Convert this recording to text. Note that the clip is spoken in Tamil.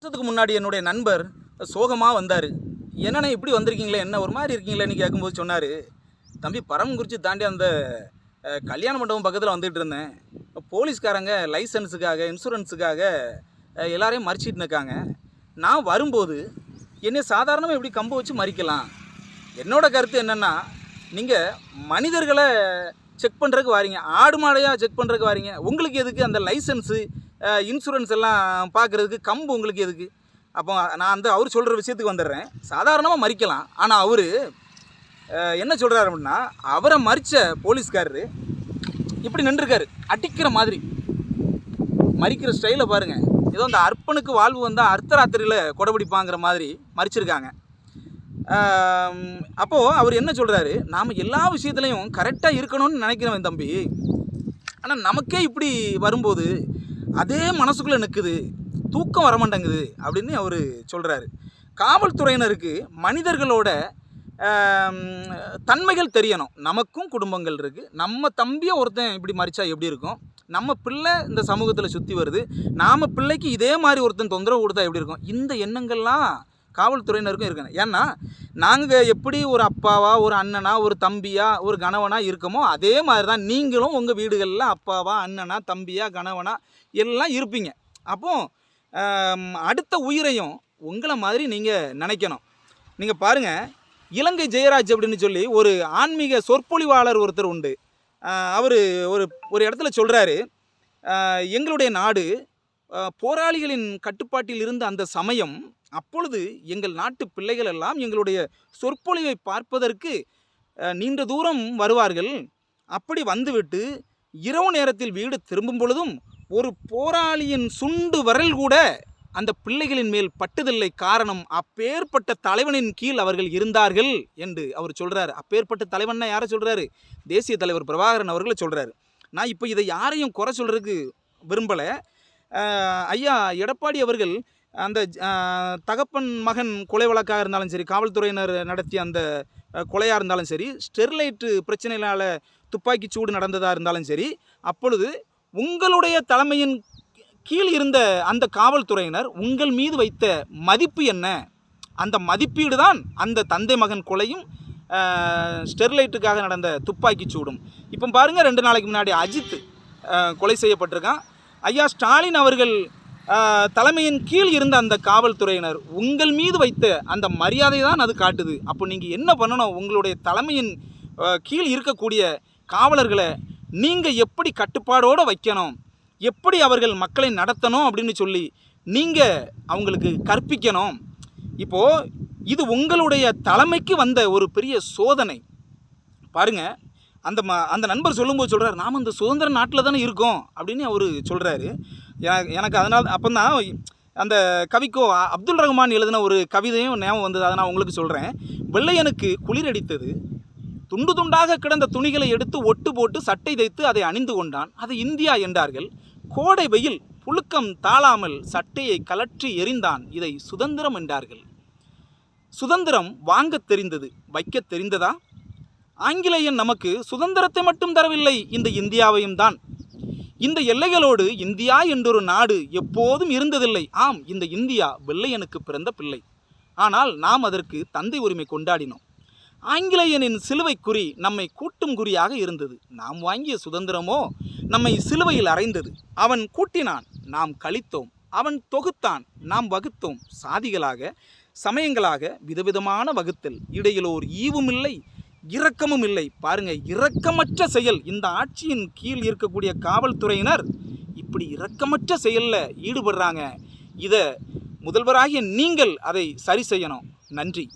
வருஷத்துக்கு முன்னாடி என்னுடைய நண்பர் சோகமாக வந்தார். என்னண்ணே இப்படி வந்திருக்கீங்களே என்ன ஒரு மாதிரி இருக்கீங்களேன்னு கேட்கும்போது சொன்னார் தம்பி பரமங்குறிச்சி தாண்டி அந்த கல்யாண மண்டபம் பக்கத்தில் வந்துட்டு இருந்தேன். போலீஸ்காரங்க லைசன்ஸுக்காக இன்சூரன்ஸுக்காக எல்லாரையும் மறிச்சிட்டு இருக்காங்க. நான் வரும்போது என்னை சாதாரணமாக எப்படி கம்பு வச்சு மறிக்கலாம்? என்னோடய கருத்து என்னென்னா நீங்கள் மனிதர்களை செக் பண்ணுறதுக்கு வாரீங்க. ஆடு மாடையாக செக் பண்ணுறதுக்கு வாரீங்க. உங்களுக்கு எதுக்கு அந்த லைசன்ஸு? இன்சூரன்ஸ் எல்லாம் பார்க்குறதுக்கு கம்பு உங்களுக்கு எதுக்கு? அப்போ நான் அந்த அவர் சொல்கிற விஷயத்துக்கு வந்துடுறேன். சாதாரணமாக மறிக்கலாம். ஆனால் அவர் என்ன சொல்கிறாரு அப்படின்னா அவரை மறித்த போலீஸ்காரரு இப்படி நின்றுருக்காரு. அடிக்கிற மாதிரி. மறிக்கிற ஸ்டைலை பாருங்கள் ஏதோ அந்த அர்ப்பனுக்கு வாழ்வு வந்தால் அர்த்தராத்திரியில் கொடைபிடிப்பாங்கிற மாதிரி மறிச்சிருக்காங்க. அப்போது அவர் என்ன சொல்கிறாரு நாம் எல்லா விஷயத்துலையும் கரெக்டாக இருக்கணும்னு நினைக்கிறவன் தம்பி. ஆனால் நமக்கே இப்படி வரும்போது அதே மனசுக்குள்ளே நிற்குது தூக்கம் வர மாட்டேங்குது அப்படின்னு அவர் சொல்கிறாரு காவல்துறையினருக்கு மனிதர்களோட தன்மைகள் தெரியணும். நமக்கும் குடும்பங்கள் இருக்குது நம்ம தம்பியை ஒருத்தன் இப்படி மறிச்சா எப்படி இருக்கும்? நம்ம பிள்ளை இந்த சமூகத்தில் சுற்றி வருது. நாம் பிள்ளைக்கு இதே மாதிரி ஒருத்தன் தொந்தரவு கொடுத்தா எப்படி இருக்கும்? இந்த எண்ணங்கள்லாம் காவல்துறையினருக்கும் இருக்கணும். ஏன்னா நாங்கள் எப்படி ஒரு அப்பாவா ஒரு அண்ணனா ஒரு தம்பியா ஒரு கணவனா இருக்கமோ அதே மாதிரி தான் நீங்களும் உங்கள் வீடுகளில் அப்பாவா அண்ணனா தம்பியா கணவனா எல்லாம் இருப்பீங்க. அப்போ அடுத்த உயிரையும் உங்களை மாதிரி நீங்கள் நினைக்கணும். நீங்கள் பாருங்கள் இலங்கை ஜெயராஜ் அப்படின்னு சொல்லி ஒரு ஆன்மீக சொற்பொழிவாளர் ஒருத்தர் உண்டு. அவர் ஒரு ஒரு இடத்துல சொல்கிறாரு எங்களுடைய நாடு போராளிகளின் கட்டுப்பாட்டில் இருந்த அந்த சமயம் அப்பொழுது எங்கள் நாட்டு பிள்ளைகள் எல்லாம் எங்களுடைய சொற்பொழிவை பார்ப்பதற்கு நீண்ட தூரம் வருவார்கள். அப்படி வந்துவிட்டு இரவு நேரத்தில் வீடு திரும்பும் பொழுதும் ஒரு போராளியின் சுண்டு வரல் கூட அந்த பிள்ளைகளின் மேல் பட்டுதில்லை காரணம் அப்பேற்பட்ட தலைவனின் கீழ் அவர்கள் இருந்தார்கள் என்று அவர் சொல்கிறார் அப்பேற்பட்ட தலைவன்னா யாரை சொல்கிறாரு தேசிய தலைவர் பிரபாகரன் அவர்களை சொல்கிறாரு நான் இப்போ இதை யாரையும் குறை சொல்கிறதுக்கு விரும்பலை. ஐயா எடப்பாடி அவர்கள் அந்த தகப்பன் மகன் கொலை வழக்காக இருந்தாலும் சரி காவல்துறையினர் நடத்திய அந்த கொலையாக இருந்தாலும் சரி ஸ்டெர்லைட்டு பிரச்சனையினால் துப்பாக்கிச் சூடு நடந்ததாக இருந்தாலும் சரி அப்பொழுது உங்களுடைய தலைமையின் கீழ் இருந்த அந்த காவல்துறையினர் உங்கள் மீது வைத்த மதிப்பு என்ன? அந்த மதிப்பீடு தான் அந்த தந்தை மகன் கொலையும் ஸ்டெர்லைட்டுக்காக நடந்த துப்பாக்கிச் சூடும். இப்போ பாருங்கள் ரெண்டு நாளைக்கு முன்னாடி அஜித் கொலை செய்யப்பட்டிருக்கான். ஐயா ஸ்டாலின் அவர்கள் தலைமையின் கீழ் இருந்த அந்த காவல்துறையினர் உங்கள் மீது வைத்த அந்த மரியாதை தான் அது காட்டுது. அப்போ நீங்கள் என்ன பண்ணணும்? உங்களுடைய தலைமையின் கீழ் இருக்கக்கூடிய காவலர்களை நீங்கள் எப்படி கட்டுப்பாடோடு வைக்கணும்? எப்படி அவர்கள் மக்களை நடத்தணும் அப்படின்னு சொல்லி நீங்கள் அவங்களுக்கு கற்பிக்கணும். இப்போது இது உங்களுடைய தலைமைக்கு வந்த ஒரு பெரிய சோதனை. பாருங்கள் அந்த ம அந்த நண்பர் சொல்லும்போது சொல்கிறார் நாம் இந்த சுதந்திர நாட்டில் தானே இருக்கோம் அப்படின்னு அவர் சொல்கிறாரு எனக்கு எனக்கு அதனால் அப்போ தான் அந்த கவிக்கோ அப்துல் ரஹ்மான் எழுதின ஒரு கவிதையும் ஞாபகம் வந்தது அதை நான் உங்களுக்கு சொல்கிறேன் வெள்ளையனுக்கு குளிரடித்தது துண்டு துண்டாக கிடந்த துணிகளை எடுத்து ஒட்டு போட்டு சட்டை தைத்து அதை அணிந்து கொண்டான். அது இந்தியா என்றார்கள். கோடை வெயில் புழுக்கம் தாழாமல் சட்டையை கலற்றி எறிந்தான். இதை சுதந்திரம் என்றார்கள். சுதந்திரம் வாங்கத் தெரிந்தது. வைக்கத் தெரிந்ததா? ஆங்கிலேயன் நமக்கு சுதந்திரத்தை மட்டும் தரவில்லை. இந்த இந்தியாவையும் தான். இந்த எல்லைகளோடு இந்தியா என்றொரு நாடு எப்போதும் இருந்ததில்லை. ஆம் இந்த இந்தியா வெள்ளையனுக்கு பிறந்த பிள்ளை. ஆனால் நாம் அதற்கு தந்தை உரிமை கொண்டாடினோம். ஆங்கிலேயனின் சிலுவை குறி நம்மை கூட்டும் குறியாக இருந்தது. நாம் வாங்கிய சுதந்திரமோ நம்மை சிலுவையில் அறைந்தது. அவன் கூட்டினான் நாம் கழித்தோம். அவன் தொகுத்தான் நாம் வகுத்தோம். சாதிகளாக சமயங்களாக விதவிதமான வகுத்தல். இடையிலோர் ஈவும் இல்லை இரக்கமும் இல்லை. பாருங்க இரக்கமற்ற செயல். இந்த ஆட்சியின் கீழ் இருக்கக்கூடிய காவல்துறையினர் இப்படி இரக்கமற்ற செயலில் ஈடுபடுறாங்க. இதை முதல்வராகிய நீங்கள் அதை சரி செய்யணும். நன்றி.